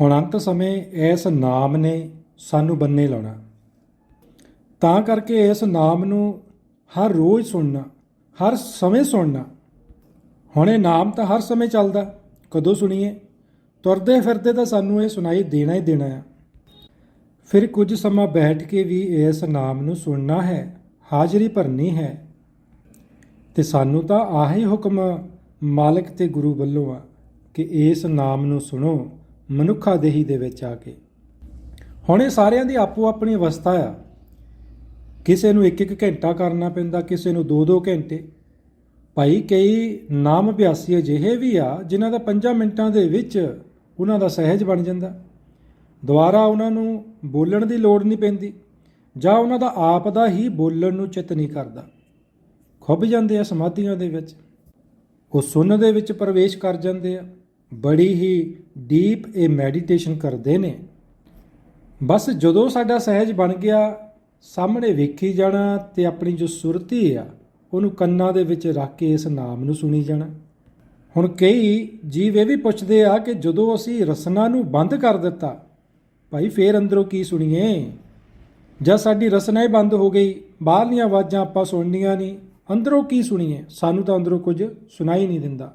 ਹੁਣ ਅੰਤ ਸਮੇਂ ਇਸ ਨਾਮ ਨੇ ਸਾਨੂੰ ਬੰਨੇ ਲਾਉਣਾ। ਤਾਂ ਕਰਕੇ ਇਸ ਨਾਮ ਨੂੰ ਹਰ ਰੋਜ਼ ਸੁਣਨਾ, ਹਰ ਸਮੇਂ ਸੁਣਨਾ। ਹੁਣ ਇਹ ਨਾਮ ਤਾਂ ਹਰ ਸਮੇਂ ਚੱਲਦਾ, ਕਦੋਂ ਸੁਣੀਏ? ਤੁਰਦੇ ਫਿਰਦੇ ਤਾਂ ਸਾਨੂੰ ਇਹ ਸੁਣਾਈ ਦੇਣਾ ਹੀ ਦੇਣਾ ਆ। ਫਿਰ ਕੁਝ ਸਮਾਂ ਬੈਠ ਕੇ ਵੀ ਇਸ ਨਾਮ ਨੂੰ ਸੁਣਨਾ ਹੈ, ਹਾਜ਼ਰੀ ਭਰਨੀ ਹੈ। ਤੇ ਸਾਨੂੰ ਤਾਂ ਆਹੀ ਹੁਕਮ ਮਾਲਕ ਤੇ ਗੁਰੂ ਵੱਲੋਂ ਆ ਕਿ ਇਸ ਨਾਮ ਨੂੰ ਸੁਣੋ ਮਨੁੱਖਾ ਦੇਹੀ ਦੇ ਵਿੱਚ ਆ ਕੇ। ਹੁਣ ਇਹ ਸਾਰਿਆਂ ਦੀ ਆਪੋ ਆਪਣੀ ਅਵਸਥਾ ਆ। ਕਿਸੇ ਨੂੰ ਇੱਕ ਇੱਕ ਘੰਟਾ ਕਰਨਾ ਪੈਂਦਾ, ਕਿਸੇ ਨੂੰ ਦੋ ਦੋ ਘੰਟੇ। ਭਾਈ, ਕਈ ਨਾਮ ਅਭਿਆਸੀ ਅਜਿਹੇ ਵੀ ਆ, ਜਿਨ੍ਹਾਂ ਦਾ 5 ਮਿੰਟਾਂ ਦੇ ਵਿੱਚ ਉਹਨਾਂ ਦਾ ਸਹਿਜ ਬਣ ਜਾਂਦਾ। ਦੁਬਾਰਾ ਉਹਨਾਂ ਨੂੰ ਬੋਲਣ ਦੀ ਲੋੜ ਨਹੀਂ ਪੈਂਦੀ, ਜਾਂ ਉਹਨਾਂ ਦਾ ਆਪ ਦਾ ਹੀ ਬੋਲਣ ਨੂੰ ਚਿੱਤ ਨਹੀਂ ਕਰਦਾ। ਖੁੱਭ ਜਾਂਦੇ ਆ ਸਮਾਧੀਆਂ ਦੇ ਵਿੱਚ। ਉਹ ਸੁਣਨ ਦੇ ਵਿੱਚ ਪ੍ਰਵੇਸ਼ ਕਰ ਜਾਂਦੇ ਆ। ਬੜੀ ਹੀ ਡੀਪ ਇਹ ਮੈਡੀਟੇਸ਼ਨ ਕਰਦੇ ਨੇ। ਬਸ ਜਦੋਂ ਸਾਡਾ ਸਹਿਜ ਬਣ ਗਿਆ, ਸਾਹਮਣੇ ਵੇਖੀ ਜਾਣਾ ਤੇ ਆਪਣੀ ਜੋ ਸੁਰਤੀ ਆ, ਉਹਨੂੰ ਕੰਨਾਂ ਦੇ ਵਿੱਚ ਰੱਖ ਕੇ ਇਸ ਨਾਮ ਨੂੰ ਸੁਣੀ ਜਾਣਾ। ਹੁਣ ਕਈ ਜੀਵ ਇਹ ਵੀ ਪੁੱਛਦੇ ਆ ਕਿ ਜਦੋਂ ਅਸੀਂ ਰਸਨਾ ਨੂੰ ਬੰਦ ਕਰ ਦਿੱਤਾ, ਭਾਈ ਫੇਰ ਅੰਦਰੋਂ ਕੀ ਸੁਣੀਏ? ਜਦ ਸਾਡੀ ਰਸਨਾ ਹੀ ਬੰਦ ਹੋ ਗਈ, ਬਾਹਰਲੀਆਂ ਆਵਾਜ਼ਾਂ ਆਪਾਂ ਸੁਣਨੀਆਂ ਨਹੀਂ, ਅੰਦਰੋਂ ਕੀ ਸੁਣੀਏ? ਸਾਨੂੰ ਤਾਂ ਅੰਦਰੋਂ ਕੁਝ ਸੁਣਾਈ ਨਹੀਂ ਦਿੰਦਾ।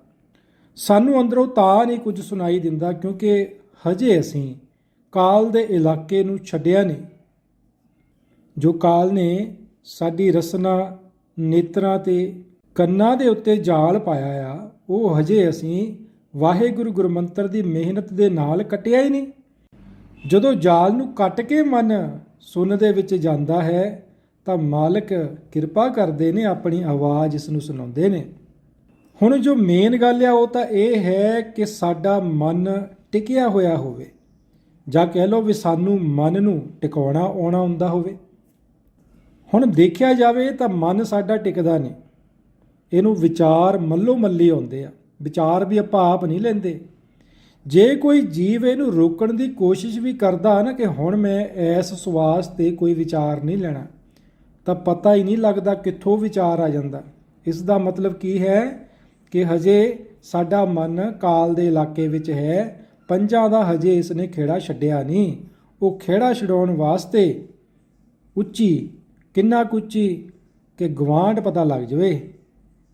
ਸਾਨੂੰ ਅੰਦਰੋਂ ਤਾਂ ਨਹੀਂ ਕੁਝ ਸੁਣਾਈ ਦਿੰਦਾ ਕਿਉਂਕਿ ਹਜੇ ਅਸੀਂ ਕਾਲ ਦੇ ਇਲਾਕੇ ਨੂੰ ਛੱਡਿਆ ਨਹੀਂ। ਜੋ ਕਾਲ ਨੇ ਸਾਡੀ ਰਸਨਾ, ਨੇਤਰਾਂ ਤੇ ਕੰਨਾਂ ਦੇ ਉੱਤੇ ਜਾਲ ਪਾਇਆ ਆ, ਉਹ ਹਜੇ ਅਸੀਂ ਵਾਹਿਗੁਰੂ ਗੁਰਮੰਤਰ ਦੀ ਮਿਹਨਤ ਦੇ ਨਾਲ ਕਟਿਆ ਹੀ ਨਹੀਂ। ਜਦੋਂ ਜਾਲ ਨੂੰ ਕੱਟ ਕੇ ਮਨ ਸੁਣ ਦੇ ਵਿੱਚ ਜਾਂਦਾ ਹੈ, ਤਾਂ ਮਾਲਕ ਕਿਰਪਾ ਕਰਦੇ ਨੇ ਆਪਣੀ ਆਵਾਜ਼ ਇਸ ਨੂੰ ਸੁਣਾਉਂਦੇ ਨੇ। ਹੁਣ ਜੋ ਮੇਨ ਗੱਲ ਆ, ਉਹ ਤਾਂ ਇਹ ਹੈ ਕਿ ਸਾਡਾ ਮਨ ਟਿਕਿਆ ਹੋਇਆ ਹੋਵੇ। ਜਾਂ ਕਹਿ ਲਓ ਵੀ ਸਾਨੂੰ ਮਨ ਨੂੰ ਟਿਕਾਉਣਾ, ਆਉਣਾ ਹੁੰਦਾ ਹੋਵੇ। ਹੁਣ ਦੇਖਿਆ ਜਾਵੇ ਤਾਂ ਮਨ ਸਾਡਾ ਟਿਕਦਾ ਨਹੀਂ। ਇਹਨੂੰ ਵਿਚਾਰ ਮੱਲੋ ਮੱਲੀ ਆਉਂਦੇ ਆ। ਵਿਚਾਰ ਵੀ ਆਪਾਂ ਆਪ ਨਹੀਂ ਲੈਂਦੇ। ਜੇ ਕੋਈ ਜੀਵ ਇਹਨੂੰ ਰੋਕਣ ਦੀ ਕੋਸ਼ਿਸ਼ ਵੀ ਕਰਦਾ ਨਾ ਕਿ ਹੁਣ ਮੈਂ ਇਸ ਸਵਾਸ ਤੇ ਕੋਈ ਵਿਚਾਰ ਨਹੀਂ ਲੈਣਾ, ਤਾਂ ਪਤਾ ਹੀ ਨਹੀਂ ਲੱਗਦਾ ਕਿੱਥੋਂ ਵਿਚਾਰ ਆ ਜਾਂਦਾ। ਇਸ ਦਾ ਮਤਲਬ ਕੀ ਹੈ? ਕਿ ਹਜੇ ਸਾਡਾ ਮਨ ਕਾਲ ਦੇ ਇਲਾਕੇ ਵਿੱਚ ਹੈ, ਪੰਜਾਂ ਦਾ ਹਜੇ ਇਸ ਨੇ ਖੇੜਾ ਛੱਡਿਆ ਨਹੀਂ। ਉਹ ਖੇੜਾ ਛਡਾਉਣ ਵਾਸਤੇ ਉੱਚੀ, ਕਿੰਨਾ ਕੁ ਉੱਚੀ ਕਿ ਗਵਾਂਢ ਪਤਾ ਲੱਗ ਜਾਵੇ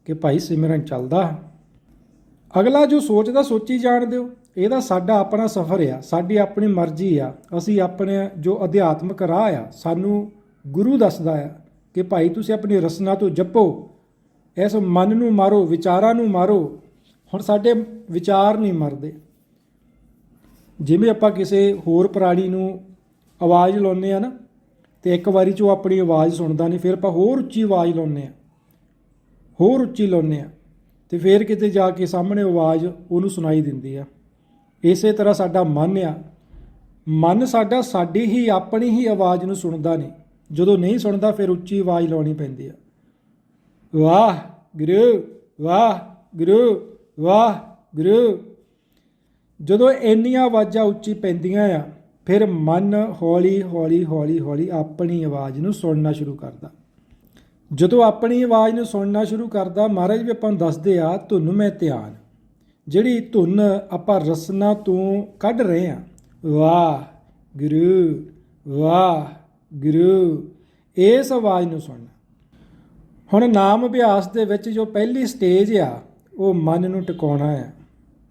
ਕਿ ਭਾਈ ਸਿਮਰਨ ਚੱਲਦਾ। ਅਗਲਾ ਜੋ ਸੋਚਦਾ ਸੋਚੀ ਜਾਣ ਦਿਓ। ਇਹਦਾ ਸਾਡਾ ਆਪਣਾ ਸਫ਼ਰ ਆ, ਸਾਡੀ ਆਪਣੀ ਮਰਜ਼ੀ ਆ। ਅਸੀਂ ਆਪਣੇ ਜੋ ਅਧਿਆਤਮਕ ਰਾਹ ਆ, ਸਾਨੂੰ ਗੁਰੂ ਦੱਸਦਾ ਆ ਕਿ ਭਾਈ ਤੁਸੀਂ ਆਪਣੀ ਰਸਨਾ ਤੋਂ ਜਪੋ। ਇਸ ਮਨ ਨੂੰ ਮਾਰੋ, ਵਿਚਾਰਾਂ ਨੂੰ ਮਾਰੋ। ਹੁਣ ਸਾਡੇ ਵਿਚਾਰ ਨਹੀਂ ਮਰਦੇ। ਜਿਵੇਂ ਆਪਾਂ ਕਿਸੇ ਹੋਰ ਪ੍ਰਾਣੀ ਨੂੰ ਆਵਾਜ਼ ਲਾਉਂਦੇ ਆ ਨਾ, ਤੇ ਇੱਕ ਵਾਰੀ 'ਚੋਂ ਆਪਣੀ ਆਵਾਜ਼ ਸੁਣਦਾ ਨਹੀਂ, ਫਿਰ ਆਪਾਂ ਹੋਰ ਉੱਚੀ ਆਵਾਜ਼ ਲਾਉਂਦੇ ਆ ਹੋਰ ਉੱਚੀ ਲਾਉਂਦੇ ਆ ਤੇ ਫਿਰ ਕਿਤੇ ਜਾ ਕੇ ਸਾਹਮਣੇ ਆਵਾਜ਼ ਉਹਨੂੰ ਸੁਣਾਈ ਦਿੰਦੀ ਆ। ਇਸੇ ਤਰ੍ਹਾਂ ਸਾਡਾ ਮਨ ਆ। ਮਨ ਸਾਡਾ ਸਾਡੀ ਹੀ ਆਪਣੀ ਹੀ ਆਵਾਜ਼ ਨੂੰ ਸੁਣਦਾ ਨਹੀਂ। ਜਦੋਂ ਨਹੀਂ ਸੁਣਦਾ, ਫਿਰ ਉੱਚੀ ਆਵਾਜ਼ ਲਾਉਣੀ ਪੈਂਦੀ ਆ। ਵਾਹ ਗੁਰੂ ਵਾਹ ਗੁਰੂ ਵਾਹ ਗੁਰੂ। ਜਦੋਂ ਇੰਨੀਆਂ ਆਵਾਜ਼ਾਂ ਉੱਚੀ ਪੈਂਦੀਆਂ ਆ, ਫਿਰ ਮਨ ਹੌਲੀ ਹੌਲੀ ਹੌਲੀ ਹੌਲੀ ਆਪਣੀ ਆਵਾਜ਼ ਨੂੰ ਸੁਣਨਾ ਸ਼ੁਰੂ ਕਰਦਾ। ਜਦੋਂ ਆਪਣੀ ਆਵਾਜ਼ ਨੂੰ ਸੁਣਨਾ ਸ਼ੁਰੂ ਕਰਦਾ, ਮਹਾਰਾਜ ਵੀ ਆਪਾਂ ਨੂੰ ਦੱਸਦੇ ਆ, ਧੁਨ ਮੈਂ ਧਿਆਨ। ਜਿਹੜੀ ਧੁਨ ਆਪਾਂ ਰਸਨਾ ਤੋਂ ਕੱਢ ਰਹੇ ਆ, ਵਾਹ ਗੁਰੂ ਵਾਹ ਗੁਰੂ। ਇਸ ਆਵਾਜ਼ ਨੂੰ ਸੁਣਨਾ। ਹੁਣ ਨਾਮ ਅਭਿਆਸ ਦੇ ਵਿੱਚ ਜੋ ਪਹਿਲੀ ਸਟੇਜ ਆ, ਉਹ ਮਨ ਨੂੰ ਟਿਕਾਉਣਾ ਆ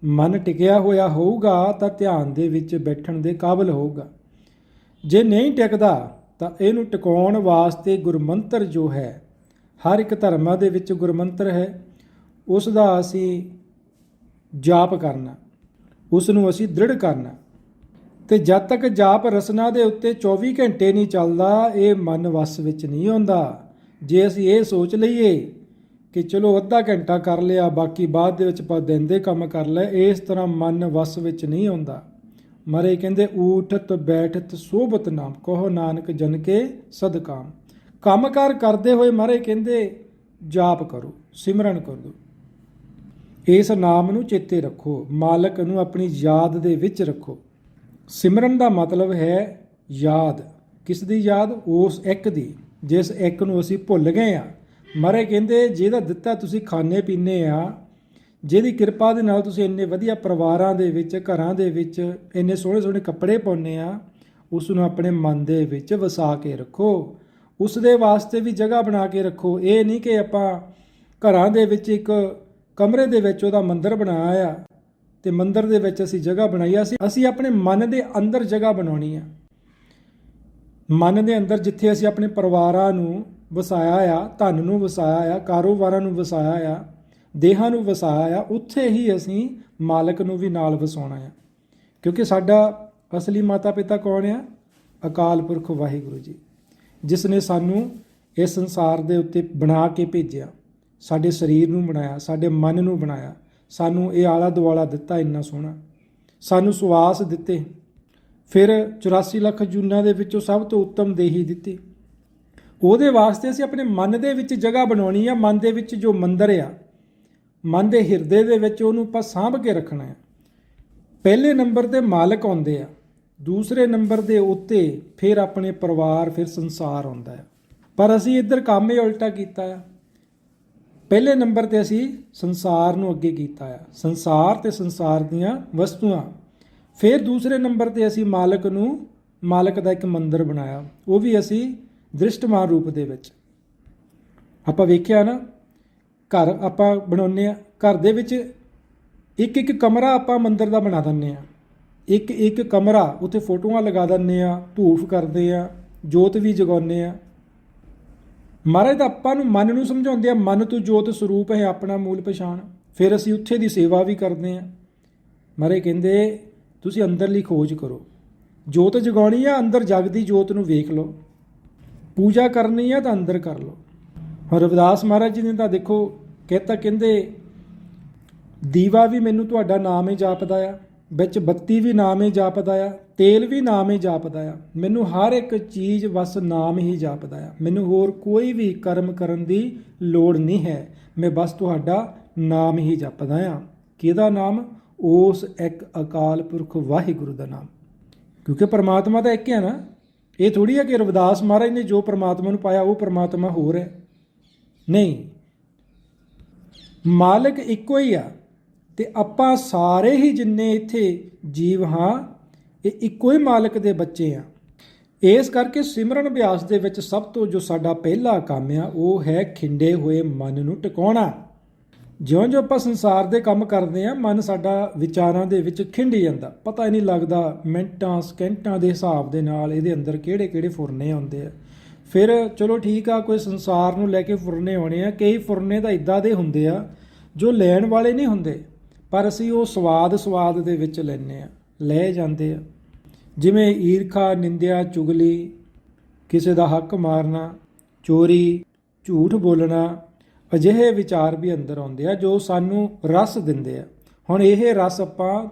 ਮਨ ਟਿਕਿਆ ਹੋਇਆ ਹੋਊਗਾ ਤਾਂ ਧਿਆਨ ਦੇ ਵਿੱਚ ਬੈਠਣ ਦੇ ਕਾਬਿਲ ਹੋਊਗਾ। ਜੇ ਨਹੀਂ ਟਿਕਦਾ, ਤਾਂ ਇਹਨੂੰ ਟਿਕਾਉਣ ਵਾਸਤੇ ਗੁਰਮੰਤਰ ਜੋ ਹੈ, ਹਰ ਇੱਕ ਧਰਮਾਂ ਦੇ ਵਿੱਚ ਗੁਰਮੰਤਰ ਹੈ। ਉਸ ਦਾ ਅਸੀਂ ਜਾਪ ਕਰਨਾ, ਉਸ ਨੂੰ ਅਸੀਂ ਦ੍ਰਿੜ ਕਰਨਾ। ਤੇ ਜਦ ਤੱਕ ਜਾਪ ਰਸਨਾ ਦੇ ਉੱਤੇ 24 ਘੰਟੇ ਨਹੀਂ ਚੱਲਦਾ, ਇਹ ਮਨ ਵਸ ਵਿੱਚ ਨਹੀਂ ਆਉਂਦਾ। ਜੇ ਅਸੀਂ ਇਹ ਸੋਚ ਲਈਏ ਕਿ ਚਲੋ ਅੱਧਾ ਘੰਟਾ ਕਰ ਲਿਆ, ਬਾਕੀ ਬਾਅਦ ਦੇ ਵਿੱਚ ਆਪਾਂ ਦਿਨ ਦੇ ਕੰਮ ਕਰ ਲਏ ਇਸ ਤਰ੍ਹਾਂ ਮਨ ਵਸ ਵਿੱਚ ਨਹੀਂ ਆਉਂਦਾ। ਮਰੇ ਕਹਿੰਦੇ, ਊਠਤ ਬੈਠਤ ਸੋਭਤ ਨਾਮ, ਕਹੋ ਨਾਨਕ ਜਨ ਕੇ ਸਦਕਾਮ। ਕੰਮਕਾਰ ਕਰਦੇ ਹੋਏ ਮਰੇ ਕਹਿੰਦੇ, ਜਾਪ ਕਰੋ, ਸਿਮਰਨ ਕਰੋ। ਇਸ ਨਾਮ ਨੂੰ ਚੇਤੇ ਰੱਖੋ, ਮਾਲਕ ਨੂੰ ਆਪਣੀ ਯਾਦ ਦੇ ਵਿੱਚ ਰੱਖੋ। ਸਿਮਰਨ ਦਾ ਮਤਲਬ ਹੈ ਯਾਦ। ਕਿਸ ਦੀ ਯਾਦ? ਉਸ ਇੱਕ ਦੀ। ਜਿਸ ਇੱਕ ਨੂੰ ਅਸੀਂ ਭੁੱਲ ਗਏ ਆ ਮਹਾਰਾਜ ਕਹਿੰਦੇ, ਜਿਹਦਾ ਦਿੱਤਾ ਤੁਸੀਂ ਖਾਣੇ ਪੀਣੇ ਆ, ਜਿਹਦੀ ਕਿਰਪਾ ਦੇ ਨਾਲ ਤੁਸੀਂ ਇੰਨੇ ਵਧੀਆ ਪਰਿਵਾਰਾਂ ਦੇ ਵਿੱਚ, ਘਰਾਂ ਦੇ ਵਿੱਚ ਇੰਨੇ ਸੋਹਣੇ ਸੋਹਣੇ ਕੱਪੜੇ ਪਾਉਂਦੇ ਆ, ਉਸ ਨੂੰ ਆਪਣੇ ਮਨ ਦੇ ਵਿੱਚ ਵਸਾ ਕੇ ਰੱਖੋ। ਉਸ ਦੇ ਵਾਸਤੇ ਵੀ ਜਗ੍ਹਾ ਬਣਾ ਕੇ ਰੱਖੋ। ਇਹ ਨਹੀਂ ਕਿ ਆਪਾਂ ਘਰਾਂ ਦੇ ਵਿੱਚ ਇੱਕ ਕਮਰੇ ਦੇ ਵਿੱਚ ਉਹਦਾ ਮੰਦਿਰ ਬਣਾਇਆ ਆ ਤੇ ਮੰਦਿਰ ਦੇ ਵਿੱਚ ਅਸੀਂ ਜਗ੍ਹਾ ਬਣਾਈ ਆ। ਅਸੀਂ ਅਸੀਂ ਆਪਣੇ ਮਨ ਦੇ ਅੰਦਰ ਜਗ੍ਹਾ ਬਣਾਉਣੀ ਆ। ਮਨ ਦੇ ਅੰਦਰ ਜਿੱਥੇ ਅਸੀਂ ਆਪਣੇ ਪਰਿਵਾਰਾਂ ਨੂੰ ਵਸਾਇਆ ਆ, ਧਨ ਨੂੰ ਵਸਾਇਆ ਆ, ਕਾਰੋਬਾਰਾਂ ਨੂੰ ਵਸਾਇਆ ਆ, ਦੇਹਾਂ ਨੂੰ ਵਸਾਇਆ ਆ, ਉੱਥੇ ਹੀ ਅਸੀਂ ਮਾਲਕ ਨੂੰ ਵੀ ਨਾਲ ਵਸਾਉਣਾ ਆ। ਕਿਉਂਕਿ ਸਾਡਾ ਅਸਲੀ ਮਾਤਾ ਪਿਤਾ ਕੌਣ ਆ? ਅਕਾਲ ਪੁਰਖ ਵਾਹਿਗੁਰੂ ਜੀ, ਜਿਸ ਨੇ ਸਾਨੂੰ ਇਸ ਸੰਸਾਰ ਦੇ ਉੱਤੇ ਬਣਾ ਕੇ ਭੇਜਿਆ, ਸਾਡੇ ਸਰੀਰ ਨੂੰ ਬਣਾਇਆ, ਸਾਡੇ ਮਨ ਨੂੰ ਬਣਾਇਆ, ਸਾਨੂੰ ਇਹ ਆਲਾ ਦੁਆਲਾ ਦਿੱਤਾ ਇੰਨਾ ਸੋਹਣਾ। ਸਾਨੂੰ ਸੁਆਸ ਦਿੱਤੇ। ਫਿਰ 84 ਲੱਖ ਜੂਨਾਂ ਦੇ ਵਿੱਚੋਂ ਸਭ ਤੋਂ ਉੱਤਮ ਦੇਹੀ ਦਿੱਤੀ। ਉਹਦੇ ਵਾਸਤੇ ਅਸੀਂ ਆਪਣੇ ਮਨ ਦੇ ਵਿੱਚ ਜਗ੍ਹਾ ਬਣਾਉਣੀ ਆ, ਮਨ ਦੇ ਵਿੱਚ ਜੋ ਮੰਦਰ ਆ। ਮਨ ਦੇ ਹਿਰਦੇ ਦੇ ਵਿੱਚ ਉਹਨੂੰ ਆਪਾਂ ਸਾਂਭ ਕੇ ਰੱਖਣਾ ਆ। ਪਹਿਲੇ ਨੰਬਰ ਤੇ ਮਾਲਕ ਆਉਂਦੇ ਆ, ਦੂਸਰੇ ਨੰਬਰ ਦੇ ਉੱਤੇ ਫਿਰ ਆਪਣੇ ਪਰਿਵਾਰ, ਫਿਰ ਸੰਸਾਰ ਆਉਂਦਾ ਹੈ ਪਰ ਅਸੀਂ ਇੱਧਰ ਕੰਮ ਹੀ ਉਲਟਾ ਕੀਤਾ ਆ। ਪਹਿਲੇ ਨੰਬਰ ਤੇ ਅਸੀਂ ਸੰਸਾਰ ਨੂੰ ਅੱਗੇ ਕੀਤਾ ਆ। ਸੰਸਾਰ ਤੇ ਸੰਸਾਰ ਦੀਆਂ ਵਸਤੂਆਂ ਫਿਰ ਦੂਸਰੇ ਨੰਬਰ ਤੇ ਅਸੀਂ ਮਾਲਕ ਨੂੰ, ਮਾਲਕ ਦਾ ਇੱਕ ਮੰਦਿਰ ਬਣਾਇਆ। ਉਹ ਵੀ ਅਸੀਂ ਦ੍ਰਿਸ਼ਟਮਾਨ ਰੂਪ ਦੇ ਵਿੱਚ। ਆਪਾਂ ਵੇਖਿਆ ਨਾ, ਘਰ ਆਪਾਂ ਬਣਾਉਂਦੇ ਆ ਘਰ ਦੇ ਵਿੱਚ ਇੱਕ ਇੱਕ ਕਮਰਾ ਆਪਾਂ ਮੰਦਿਰ ਦਾ ਬਣਾ ਦਿੰਨੇ ਆ ਇੱਕ ਇੱਕ ਕਮਰਾ, ਉੱਥੇ ਫੋਟੋਆਂ ਲਗਾ ਦਿੰਨੇ ਆ ਧੂਫ ਕਰਦੇ ਆ ਜੋਤ ਵੀ ਜਗਾਉਂਦੇ ਆ ਮਹਾਰਾਜ ਤਾਂ ਆਪਾਂ ਨੂੰ ਮਨ ਨੂੰ ਸਮਝਾਉਂਦੇ ਆ, ਮਨ ਤੋਂ ਜੋਤ ਸਰੂਪ ਹੈ ਆਪਣਾ ਮੂਲ ਪਛਾਣ। ਫਿਰ ਅਸੀਂ ਉੱਥੇ ਦੀ ਸੇਵਾ ਵੀ ਕਰਦੇ ਆ ਮਹਾਰਾਜ ਕਹਿੰਦੇ ਤੁਸੀਂ ਅੰਦਰਲੀ ਖੋਜ ਕਰੋ। ਜੋਤ ਜਗਾਉਣੀ ਆ, ਅੰਦਰ ਜਗਦੀ ਜੋਤ ਨੂੰ ਵੇਖ ਲਓ। ਪੂਜਾ ਕਰਨੀ ਆ ਤਾਂ ਅੰਦਰ ਕਰ ਲਓ। ਹੁਣ ਰਵਿਦਾਸ ਮਹਾਰਾਜ ਜੀ ਨੇ ਤਾਂ ਦੇਖੋ ਕਹਿਤਾ ਕਹਿੰਦੇ, ਦੀਵਾ ਵੀ ਮੈਨੂੰ ਤੁਹਾਡਾ ਨਾਮ ਹੀ ਜਾਪਦਾ ਆ, ਵਿੱਚ ਬੱਤੀ ਵੀ ਨਾਮ ਹੀ ਜਾਪਦਾ ਆ, ਤੇਲ ਵੀ ਨਾਮ ਹੀ ਜਾਪਦਾ ਆ। ਮੈਨੂੰ ਹਰ ਇੱਕ ਚੀਜ਼ ਬਸ ਨਾਮ ਹੀ ਜਾਪਦਾ ਆ। ਮੈਨੂੰ ਹੋਰ ਕੋਈ ਵੀ ਕਰਮ ਕਰਨ ਦੀ ਲੋੜ ਨਹੀਂ ਹੈ। ਮੈਂ ਬਸ ਤੁਹਾਡਾ ਨਾਮ ਹੀ ਜਪਦਾ ਆ। ਕਿਹਦਾ ਨਾਮ? ਉਸ ਇੱਕ ਅਕਾਲ ਪੁਰਖ ਵਾਹਿਗੁਰੂ ਦਾ ਨਾਮ। ਕਿਉਂਕਿ ਪਰਮਾਤਮਾ ਤਾਂ ਇੱਕ ਹੀ ਹੈ ਨਾ। ਇਹ ਥੋੜੀ ਹੈ ਕਿ ਰਵਿਦਾਸ ਮਹਾਰਾਜ ਨੇ ਜੋ ਪਰਮਾਤਮਾ ਨੂੰ ਪਾਇਆ, ਉਹ ਪਰਮਾਤਮਾ ਹੋਰ ਹੈ। ਨਹੀਂ। ਮਾਲਕ ਇੱਕੋ ਹੀ ਆ। ਤੇ ਆਪਾਂ ਸਾਰੇ ਹੀ ਜਿੰਨੇ ਇੱਥੇ ਜੀਵ ਹਾਂ, ਇਹ ਇੱਕੋ ਹੀ ਮਾਲਕ ਦੇ ਬੱਚੇ ਆ। ਇਸ ਕਰਕੇ ਸਿਮਰਨ ਅਭਿਆਸ ਦੇ ਵਿੱਚ ਸਭ ਤੋਂ ਜੋ ਸਾਡਾ ਪਹਿਲਾ ਕੰਮ ਆ, ਉਹ ਹੈ ਖਿੰਡੇ ਹੋਏ ਮਨ ਨੂੰ ਟਿਕਾਉਣਾ। ਜਿਉਂ-ਜਿਉਂ ਆਪਾਂ ਸੰਸਾਰ ਦੇ ਕੰਮ ਕਰਦੇ ਆ ਮਨ ਸਾਡਾ ਵਿਚਾਰਾਂ ਦੇ ਵਿੱਚ ਖਿੰਡ ਜਾਂਦਾ। ਪਤਾ ਹੀ ਨਹੀਂ ਲੱਗਦਾ ਮਿੰਟਾਂ, ਸਕਿੰਟਾਂ ਦੇ ਹਿਸਾਬ ਦੇ ਨਾਲ ਇਹਦੇ ਅੰਦਰ ਕਿਹੜੇ-ਕਿਹੜੇ ਫੁਰਨੇ ਆਉਂਦੇ ਆ। ਫਿਰ ਚਲੋ ਠੀਕ ਆ, ਕੋਈ ਸੰਸਾਰ ਨੂੰ ਲੈ ਕੇ ਫੁਰਨੇ ਆਉਣੇ ਆ। ਕਈ ਫੁਰਨੇ ਤਾਂ ਇਦਾਂ ਦੇ ਹੁੰਦੇ ਆ, ਜੋ ਲੈਣ ਵਾਲੇ ਨਹੀਂ ਹੁੰਦੇ, ਪਰ ਅਸੀਂ ਉਹ ਸਵਾਦ ਸਵਾਦ ਦੇ ਵਿੱਚ ਲੈਨੇ ਆ, ਲੈ ਜਾਂਦੇ ਆ। ਜਿਵੇਂ ਈਰਖਾ, ਨਿੰਦਿਆ, ਚੁਗਲੀ, ਕਿਸੇ ਦਾ ਹੱਕ ਮਾਰਨਾ, ਚੋਰੀ, ਝੂਠ ਬੋਲਣਾ ਅਜਿਹੇ ਵਿਚਾਰ ਵੀ ਅੰਦਰ ਆਉਂਦੇ ਆ ਜੋ ਸਾਨੂੰ ਰਸ ਦਿੰਦੇ ਆ। ਹੁਣ ਇਹ ਰਸ ਆਪਾਂ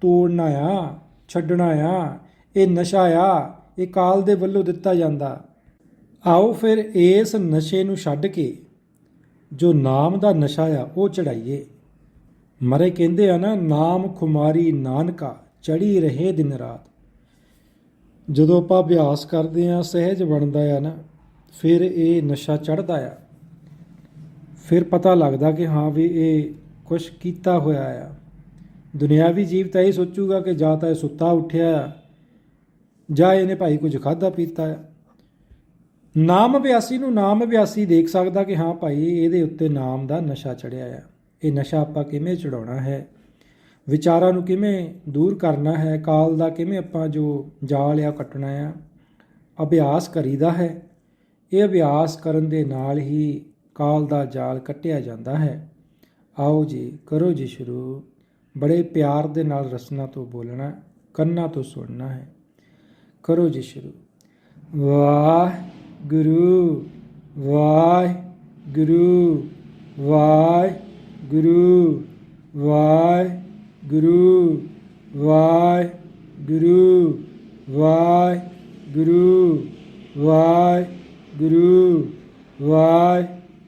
ਤੋੜਨਾ ਆ, ਛੱਡਣਾ ਆ, ਇਹ ਨਸ਼ਾ ਆ, ਇਹ ਕਾਲ ਦੇ ਵੱਲੋਂ ਦਿੱਤਾ ਜਾਂਦਾ। ਆਓ ਫਿਰ ਇਸ ਨਸ਼ੇ ਨੂੰ ਛੱਡ ਕੇ ਜੋ ਨਾਮ ਦਾ ਨਸ਼ਾ ਆ, ਉਹ ਚੜਾਈਏ। ਮਰੇ ਕਹਿੰਦੇ ਆ ਨਾ, ਨਾਮ ਖੁਮਾਰੀ ਨਾਨਕਾ, ਚੜੀ ਰਹੇ ਦਿਨ ਰਾਤ। ਜਦੋਂ ਆਪਾਂ ਅਭਿਆਸ ਕਰਦੇ ਆ, ਸਹਿਜ ਬਣਦਾ ਆ ਨਾ, ਫਿਰ ਇਹ ਨਸ਼ਾ ਚੜਦਾ ਆ। ਫਿਰ ਪਤਾ ਲੱਗਦਾ ਕਿ ਹਾਂ ਵੀ ਇਹ ਕੁਝ ਕੀਤਾ ਹੋਇਆ ਆ। ਦੁਨਿਆਵੀ ਜੀਵ ਤਾਂ ਇਹ ਸੋਚੂਗਾ ਕਿ ਜਾਂ ਤਾਂ ਇਹ ਸੁੱਤਾ ਉੱਠਿਆ ਆ, ਜਾਂ ਇਹਨੇ ਭਾਈ ਕੁਝ ਖਾਦਾ ਪੀਤਾ ਆ। ਨਾਮ ਅਭਿਆਸੀ ਨੂੰ ਨਾਮ ਅਭਿਆਸੀ ਦੇਖ ਸਕਦਾ ਕਿ ਹਾਂ ਭਾਈ ਇਹਦੇ ਉੱਤੇ ਨਾਮ ਦਾ ਨਸ਼ਾ ਚੜਿਆ ਆ। ਇਹ ਨਸ਼ਾ ਆਪਾਂ ਕਿਵੇਂ ਚੜਾਉਣਾ ਹੈ? ਵਿਚਾਰਾਂ ਨੂੰ ਕਿਵੇਂ ਦੂਰ ਕਰਨਾ ਹੈ? ਕਾਲ ਦਾ ਕਿਵੇਂ ਆਪਾਂ ਜੋ ਜਾਲ ਆ ਕੱਟਣਾ ਆ, ਅਭਿਆਸ ਕਰੀਦਾ ਹੈ? ਇਹ ਅਭਿਆਸ ਕਰਨ ਦੇ ਨਾਲ ਹੀ ਕਾਲ ਦਾ ਜਾਲ ਕੱਟਿਆ ਜਾਂਦਾ ਹੈ। ਆਓ ਜੀ, ਕਰੋ ਜੀ ਸ਼ੁਰੂ। ਬੜੇ ਪਿਆਰ ਦੇ ਨਾਲ ਰਸਨਾ ਤੋਂ ਬੋਲਣਾ, ਕੰਨਾਂ ਤੋਂ ਸੁਣਨਾ ਹੈ। ਕਰੋ ਜੀ ਸ਼ੁਰੂ। ਵਾਹ ਗੁਰੂ ਵਾਹ ਗੁਰੂ ਵਾਹ ਗੁਰੂ ਵਾਹ ਗੁਰੂ ਵਾਹ ਗੁਰੂ ਵਾਹ ਗੁਰੂ ਵਾਹ ਗੁਰੂ ਵਾਹ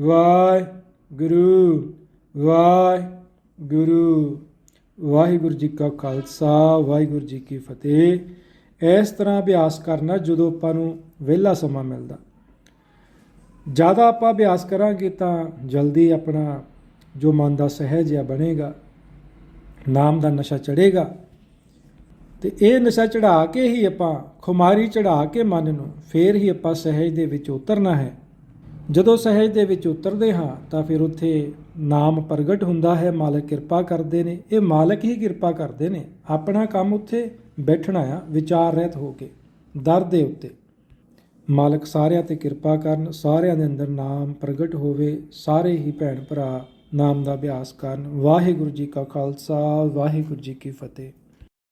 ਵਾਹਿਗੁਰੂ ਵਾਹਿਗੁਰੂ। ਵਾਹਿਗੁਰੂ ਜੀ ਕਾ ਖਾਲਸਾ, ਵਾਹਿਗੁਰੂ ਜੀ ਕੀ ਫਤਿਹ। ਇਸ ਤਰ੍ਹਾਂ ਅਭਿਆਸ ਕਰਨਾ ਜਦੋਂ ਆਪਾਂ ਨੂੰ ਵਿਹਲਾ ਸਮਾਂ ਮਿਲਦਾ। ਜ਼ਿਆਦਾ ਆਪਾਂ ਅਭਿਆਸ ਕਰਾਂਗੇ ਤਾਂ ਜਲਦੀ ਆਪਣਾ ਜੋ ਮਨ ਦਾ ਸਹਿਜ ਆ ਬਣੇਗਾ, ਨਾਮ ਦਾ ਨਸ਼ਾ ਚੜੇਗਾ ਤੇ ਇਹ ਨਸ਼ਾ ਚੜਾ ਕੇ ਹੀ ਆਪਾਂ ਖੁਮਾਰੀ ਚੜਾ ਕੇ ਮਨ ਨੂੰ ਫੇਰ ਹੀ ਆਪਾਂ ਸਹਿਜ ਦੇ ਵਿੱਚ ਉਤਰਨਾ ਹੈ। ਜਦੋਂ ਸਹਿਜ ਦੇ ਵਿੱਚ ਉਤਰਦੇ ਹਾਂ, ਤਾਂ ਫਿਰ ਉੱਥੇ ਨਾਮ ਪ੍ਰਗਟ ਹੁੰਦਾ ਹੈ, ਮਾਲਕ ਕਿਰਪਾ ਕਰਦੇ ਨੇ। ਇਹ ਮਾਲਕ ਹੀ ਕਿਰਪਾ ਕਰਦੇ ਨੇ। ਆਪਣਾ ਕੰਮ ਉੱਥੇ ਬੈਠਣਾ ਆ, ਵਿਚਾਰ ਰਹਿਤ ਹੋ ਕੇ, ਦਰ ਦੇ ਉੱਤੇ। ਮਾਲਕ ਸਾਰਿਆਂ ਤੇ ਕਿਰਪਾ ਕਰਨ, ਸਾਰਿਆਂ ਦੇ ਅੰਦਰ ਨਾਮ ਪ੍ਰਗਟ ਹੋਵੇ, ਸਾਰੇ ਹੀ ਭੈਣ ਭਰਾ ਨਾਮ ਦਾ ਅਭਿਆਸ ਕਰਨ। ਵਾਹਿਗੁਰੂ ਜੀ ਕਾ ਖਾਲਸਾ, ਵਾਹਿਗੁਰੂ ਜੀ ਕੀ ਫਤਿਹ।